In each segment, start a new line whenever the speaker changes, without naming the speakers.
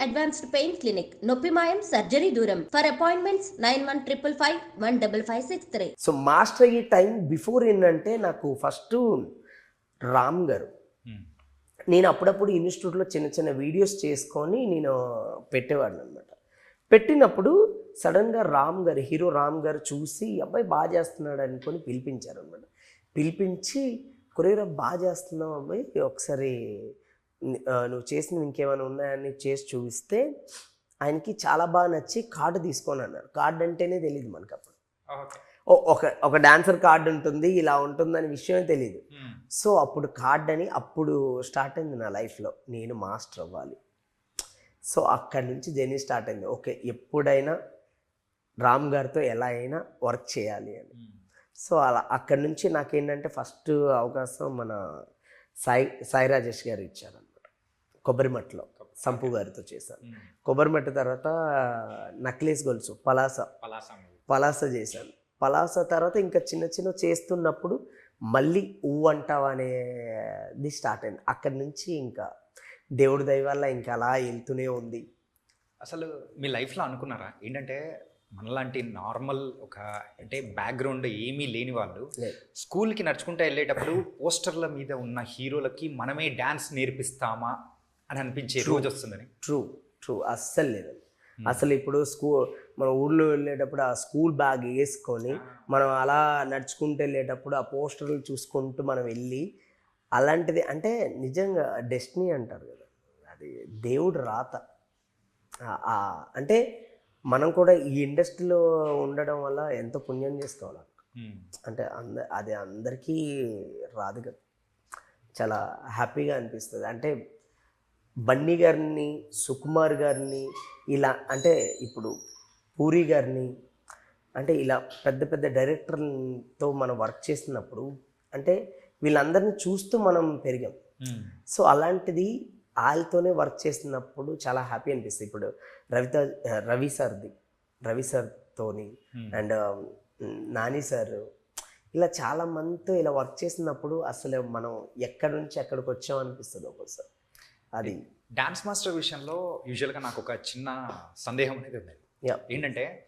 Advanced pain clinic. నొప్పి మాయం surgery దూరం. For appointments nine one triple five one double five six three.
So master అయ్యే time before ఏంటంటే నాకు first Ram గారు. నేను అప్పుడప్పుడు ఇన్స్టిట్యూట్లో చిన్న చిన్న వీడియోస్ చేసుకొని నేను పెట్టేవాడిని అనమాట పెట్టినప్పుడు సడన్గా రామ్ గారు హీరో రామ్ గారు చూసి "ఈ అబ్బాయి బాగా చేస్తున్నాడు అనుకొని పిలిపించారు అనమాట పిలిపించి కొరియోగ్రాఫ్ బాగా చేస్తున్నావు అబ్బాయి ఒకసారి నువ్వు చేసినవి ఇంకేమైనా ఉన్నాయని చేసి చూపిస్తే ఆయనకి చాలా బాగా నచ్చి కార్డు తీసుకొని అన్నారు. కార్డు అంటేనే తెలియదు మనకు అప్పుడు. ఒక ఒక డాన్సర్ కార్డు ఉంటుంది ఇలా ఉంటుందని విషయమే తెలియదు సో అప్పుడు కార్డ్ అని అప్పుడు స్టార్ట్ అయింది నా లైఫ్లో. నేను మాస్టర్ అవ్వాలి. సో అక్కడి నుంచి జర్నీ స్టార్ట్ అయింది. ఓకే ఎప్పుడైనా రామ్ గారితో ఎలా అయినా వర్క్ చేయాలి అని. సో అలా అక్కడి నుంచి నాకేంటంటే ఫస్ట్ అవకాశం మన సాయి సాయి రాజేష్ గారు ఇచ్చారనమాట కొబ్బరిమట్లో సంపు గారితో చేశాను. కొబ్బరిమట్ట తర్వాత నక్లెస్ గొలుసు పలాస. పలాస చేశాను. పలాస తర్వాత ఇంకా చిన్న చిన్న చేస్తున్నప్పుడు మళ్ళీ ఊ అంటావా అనేది స్టార్ట్ అయింది. అక్కడి నుంచి ఇంకా దేవుడి దయ వల్ల ఇంకా అలా వెళ్తూనే ఉంది.
అసలు మీ లైఫ్లో అనుకున్నారా? ఏంటంటే మనలాంటి నార్మల్ ఒక అంటే బ్యాక్గ్రౌండ్ ఏమీ లేని వాళ్ళు. స్కూల్కి నడుచుకుంటూ వెళ్ళేటప్పుడు పోస్టర్ల మీద ఉన్న హీరోలకి మనమే డ్యాన్స్ నేర్పిస్తామా? అని అనిపించే రోజు వస్తుందని
ట్రూ ట్రూ అస్సలు లేదు. అసలు ఇప్పుడు స్కూల్ మన ఊళ్ళో వెళ్ళేటప్పుడు ఆ స్కూల్ బ్యాగ్ వేసుకొని మనం అలా నడుచుకుంటూ వెళ్ళేటప్పుడు ఆ పోస్టర్లు చూసుకుంటూ మనం వెళ్ళి అలాంటిది అంటే నిజంగా డెస్టినీ అంటారు కదా. అది దేవుడు రాత. అంటే మనం కూడా ఈ ఇండస్ట్రీలో ఉండడం వల్ల ఎంతో పుణ్యం చేసుకోవాలి
మ్మ్.
అంటే అంద అది అందరికీ రాదు కదా. చాలా హ్యాపీగా అనిపిస్తుంది. అంటే బన్నీ గారిని సుకుమార్ గారిని ఇలా అంటే ఇప్పుడు పూరి గారిని అంటే ఇలా పెద్ద పెద్ద డైరెక్టర్లతో మనం వర్క్ చేసినప్పుడు అంటే వీళ్ళందరినీ చూస్తూ మనం పెరిగాం. సో అలాంటిది వాళ్ళతోనే వర్క్ చేసినప్పుడు చాలా హ్యాపీ అనిపిస్తుంది ఇప్పుడు రవిత రవి సార్ది రవి సార్తోని. అండ్ నాని సార్ ఇలా చాలా మందితో ఇలా వర్క్ చేసినప్పుడు అసలు మనం ఎక్కడి నుంచి ఎక్కడికి వచ్చాం అనిపిస్తుంది ఒక్కోసారి అది.
డాన్స్ మాస్టర్ విషయంలో యూజువల్గా నాకు ఒక చిన్న సందేహం అనేది ఉంది.
యా
ఏంటంటే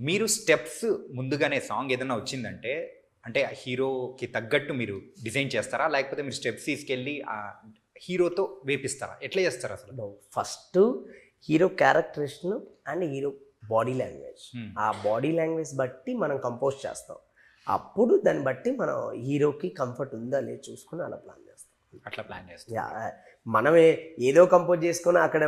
మీరు స్టెప్స్ ముందుగానే సాంగ్ ఏదైనా వచ్చిందంటే అంటే ఆ హీరోకి తగ్గట్టు మీరు డిజైన్ చేస్తారా? లేకపోతే మీరు స్టెప్స్ తీసుకెళ్ళి ఆ హీరోతో వేపిస్తారా? ఎట్లా చేస్తారు అసలు?
First hero characterisation and hero body language
Hmm.
ఆ బాడీ లాంగ్వేజ్ బట్టి మనం కంపోజ్ చేస్తాం. అప్పుడు దాన్ని బట్టి మనం హీరోకి కంఫర్ట్ ఉందా? లేదు చూసుకుని అలా ప్లాన్ చేస్తాం.
అట్లా ప్లాన్ చేస్తారు
యా మనమే ఏదో కంపోజ్ చేసుకొని అక్కడ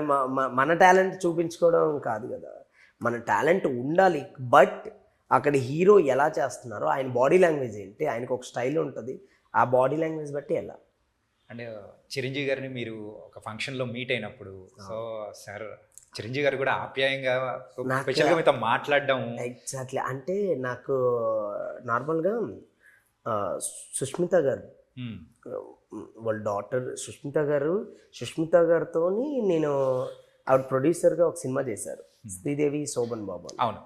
మన టాలెంట్ చూపించుకోవడం కాదు కదా. మన టాలెంట్ ఉండాలి బట్ అక్కడ హీరో ఎలా చేస్తున్నారో ఆయన బాడీ లాంగ్వేజ్ ఏంటి ఆయనకు ఒక స్టైల్ ఉంటుంది ఆ బాడీ లాంగ్వేజ్ బట్టి ఎలా?
అండ్ చిరంజీవి గారిని మీరు ఒక ఫంక్షన్లో మీట్ అయినప్పుడు సో సార్ చిరంజీవి గారు కూడా ఆప్యాయంగా స్పెషల్గా మీతో మాట్లాడడం.
ఎగ్జాక్ట్లీ అంటే నాకు నార్మల్గా సుష్మిత గారు. వాళ్ళ డాటర్ సుష్మిత గారు సుష్మిత గారితో నేను ఆవిడ ప్రొడ్యూసర్గా ఒక సినిమా చేశారు. శ్రీదేవి శోభన్ బాబు.
అవును.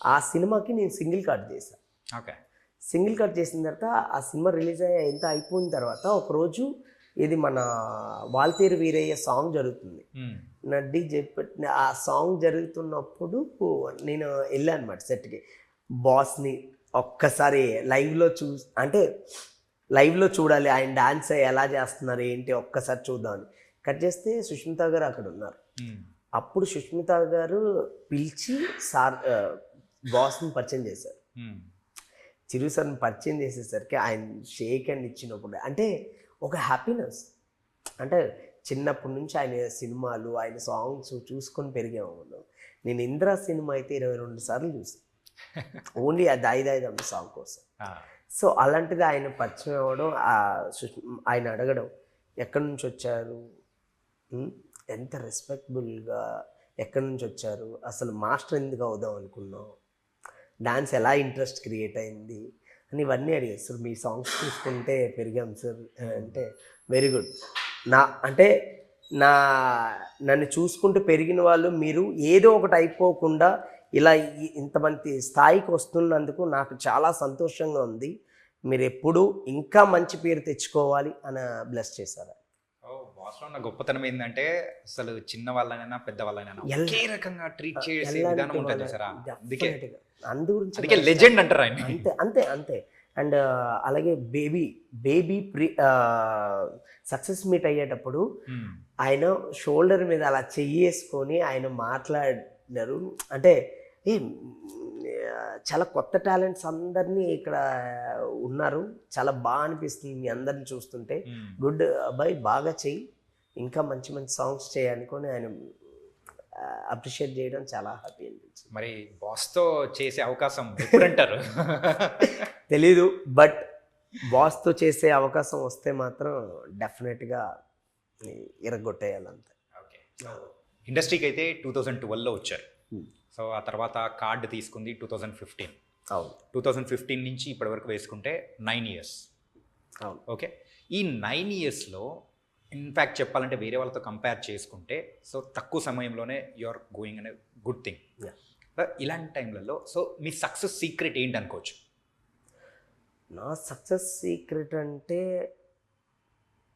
ఆ సినిమాకి నేను సింగిల్ కార్డ్ చేశాను
ఓకే.
సింగిల్ కట్ చేసిన తర్వాత ఆ సినిమా రిలీజ్ అయ్యి ఎంత అయిపోయిన తర్వాత ఒకరోజు ఇది మన వాల్తేరు వీరయ్య సాంగ్ జరుగుతుంది.
మ్మ్.
నడ్డి చెప్పి ఆ సాంగ్ జరుగుతున్నప్పుడు నేను వెళ్ళాను అనమాట సెట్కి బాస్ని ఒక్కసారి లైవ్లో చూ అంటే లైవ్లో చూడాలి. ఆయన డాన్స్ ఎలా చేస్తున్నారు? ఏంటి? ఒక్కసారి చూద్దామని. కట్ చేస్తే సుష్మిత గారు అక్కడ ఉన్నారు.
మ్మ్.
అప్పుడు సుష్మిత గారు పిలిచి సార్ బాస్ని పరిచయం చేశారు.
మ్మ్.
చిరు సార్ని పరిచయం చేసేసరికి ఆయన షేక్ అండ్ ఇచ్చినప్పుడు అంటే ఒక హ్యాపీనెస్ అంటే చిన్నప్పటి నుంచి ఆయన సినిమాలు ఆయన సాంగ్స్ చూసుకొని పెరిగాము మనం. నేను ఇంద్రా సినిమా అయితే ఇరవై రెండు సార్లు చూసాను ఓన్లీ ఆ దాయి దాయిదమ్మ సాంగ్ కోసం. సో అలాంటిది ఆయన పరిచయం అవ్వడం ఆయన అడగడం ఎక్కడి నుంచి వచ్చారు? ఎంత రెస్పెక్టబుల్గా ఎక్కడి నుంచి వచ్చారు? అసలు మాస్టర్ ఎందుకు అవుదాం అనుకున్నావు? డాన్స్ ఎలా ఇంట్రెస్ట్ క్రియేట్ అయింది? అని ఇవన్నీ అడిగారు. సార్ మీ సాంగ్స్ చూసుకుంటే పెరిగాం సార్. అంటే వెరీ గుడ్ నా అంటే నా నన్ను చూసుకుంటూ పెరిగిన వాళ్ళు మీరు ఏదో ఒకటి అయిపోకుండా ఇలా ఇంతమంది స్థాయికి వస్తున్నందుకు నాకు చాలా సంతోషంగా ఉంది. మీరు ఎప్పుడు ఇంకా మంచి పేరు తెచ్చుకోవాలి అని బ్లెస్ చేశారు.
బాస్లో ఉన్న గొప్పతనం ఏంటంటే అసలు చిన్న వాళ్ళనైనా పెద్ద వాళ్ళనైనా ఒకే రకంగా ట్రీట్ చేసే విధానం ఉంటుంది సరే? అందుకే.
అందు గురించి
అందుకే లెజెండ్ అంటారు ఆయన
అంతే అంతే అంతే. అండ్ అలాగే Baby Baby pre success meet అయ్యేటప్పుడు ఆయన షోల్డర్ మీద అలా చెయ్యేసుకొని ఆయన మాట్లాడారు అంటే ఏ చాలా కొత్త టాలెంట్స్ అందరినీ ఇక్కడ ఉన్నారు. చాలా బాగా అనిపిస్తుంది మీ అందరిని చూస్తుంటే. గుడ్ అబ్బాయి బాగా చెయ్యి. ఇంకా మంచి మంచి సాంగ్స్ చేయనుకొని ఆయన అప్రిషియేట్ చేయడం చాలా హ్యాపీ అనిపించింది.
మరి బాస్తో చేసే అవకాశం ఎప్పుడు అంటారు
తెలీదు బట్ బాస్తో చేసే అవకాశం వస్తే మాత్రం డెఫినెట్గా ఇరగొట్టేయాలంతే.
ఓకే. ఇండస్ట్రీకి అయితే టూ థౌజండ్ ట్వెల్వ్లో వచ్చారు. సో ఆ తర్వాత కార్డు తీసుకుంది టూ థౌజండ్ ఫిఫ్టీన్.
అవును.
టూ థౌజండ్ ఫిఫ్టీన్ నుంచి ఇప్పటి వరకు వేసుకుంటే నైన్ ఇయర్స్.
అవును.
ఓకే? ఈ నైన్ ఇయర్స్లో ఇన్ఫ్యాక్ట్ చెప్పాలంటే వేరే వాళ్ళతో కంపేర్ చేసుకుంటే సో తక్కువ సమయంలోనే యు ఆర్ గోయింగ్ అనే గుడ్ థింగ్. ఇలాంటి టైంలలో సో మీ సక్సెస్ సీక్రెట్ ఏంటి అనుకోవచ్చు?
నా సక్సెస్ సీక్రెట్ అంటే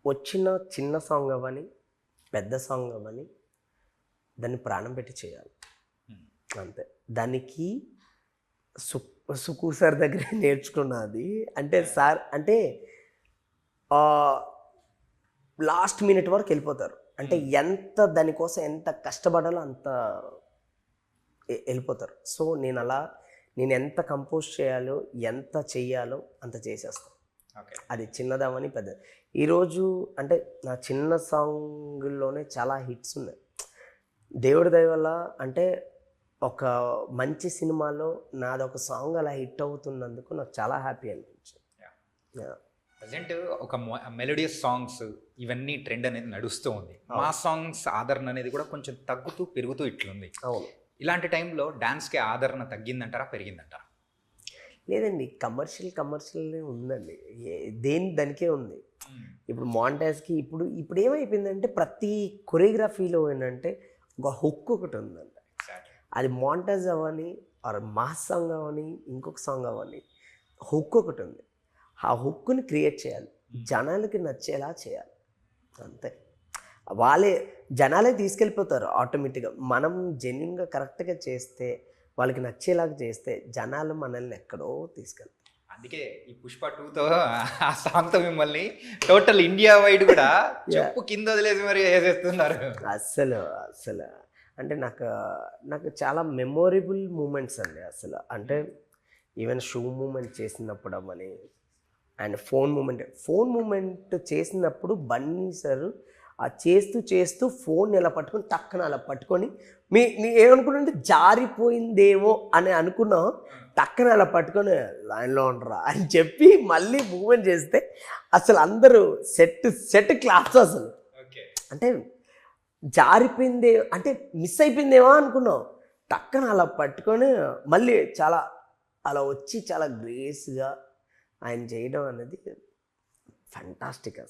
వచ్చిన చిన్న సాంగ్ అవ్వని పెద్ద సాంగ్ అవ్వని దాన్ని ప్రాణం పెట్టి చేయాలి. అంతే. దానికి సు సుకు సార్ దగ్గర నేర్చుకున్నది అంటే సార్ అంటే లాస్ట్ మినిట్ వరకు వెళ్ళిపోతారు. అంటే ఎంత దానికోసం ఎంత కష్టపడాలో అంత వెళ్ళిపోతారు. సో నేను అలా నేను ఎంత కంపోజ్ చేయాలో ఎంత చెయ్యాలో అంత చేసేస్తాను
ఓకే.
అది చిన్నదవని పెద్ద ఈరోజు అంటే నా చిన్న సాంగ్లోనే చాలా హిట్స్ ఉన్నాయి. దేవుడి దయ వల్ల అంటే ఒక మంచి సినిమాలో నాదొక సాంగ్ అలా హిట్ అవుతున్నందుకు నాకు చాలా హ్యాపీ అనిపించింది.
ప్రజెంట్ ఒక మెలోడియస్ సాంగ్స్ ఇవన్నీ ట్రెండ్ అనేది నడుస్తూ ఉంది. మా సాంగ్స్ ఆదరణ అనేది కూడా కొంచెం తగ్గుతూ పెరుగుతూ ఇట్లుంది.
అవును.
ఇలాంటి టైంలో డాన్స్కి ఆదరణ తగ్గిందంటారా పెరిగిందంటారా?
లేదండి కమర్షియల్ కమర్షియల్ ఉందండి. దేని దానికే ఉంది. ఇప్పుడు మాంటాజ్కి ఇప్పుడు ఇప్పుడు ఏమైపోయిందంటే ప్రతి కొరియోగ్రఫీలో ఏంటంటే ఒక హుక్ ఒకటి ఉందంట అది మాంటాజ్ అవ్వని ఆర్ మాస్ సాంగ్ అవ్వని ఇంకొక సాంగ్ అవ్వని హుక్ ఒకటి ఉంది. ఆ హుక్ని క్రియేట్ చేయాలి. జనాలకి నచ్చేలా చేయాలి. అంతే. వాళ్ళే జనాలే తీసుకెళ్ళిపోతారు ఆటోమేటిక్గా మనం జెన్యున్గా కరెక్ట్గా చేస్తే వాళ్ళకి నచ్చేలాగా చేస్తే జనాలు మనల్ని ఎక్కడో తీసుకెళ్తారు.
అందుకే ఈ పుష్ప టూతో ఆ సాంగ్తో మిమ్మల్ని టోటల్ ఇండియా వైడ్ కూడా చెప్పు కింద వదిలేసి మరి వేసేస్తున్నారు.
అస్సలు అస్సలు. అంటే నాకు నాకు చాలా మెమొరబుల్ మూమెంట్స్ అండి అసలు. అంటే ఈవెన్ షూ మూమెంట్ చేసినప్పుడు అవ్వని and phone movement phone movement చేసినప్పుడు బన్నీ సార్ ఆ చేస్తూ చేస్తూ ఫోన్ ఇలా పట్టుకొని టక్కన అలా పట్టుకొని మీ నీ ఏమనుకున్నాంటే జారిపోయిందేమో అని అనుకున్నాం. టక్కన అలా పట్టుకొని లైన్లో ఉండరా అని చెప్పి మళ్ళీ మూమెంట్ చేస్తే అసలు అందరూ సెట్ సెట్ క్లాస్ అసలు.
ఓకే
అంటే జారిపోయిందే అంటే మిస్ అయిపోయిందేమో అనుకున్నాం. టక్కన అలా పట్టుకొని మళ్ళీ చాలా అలా వచ్చి చాలా గ్రేస్గా ఆయన చేయడం అనేది ఫంటాస్టిక్ అసలు.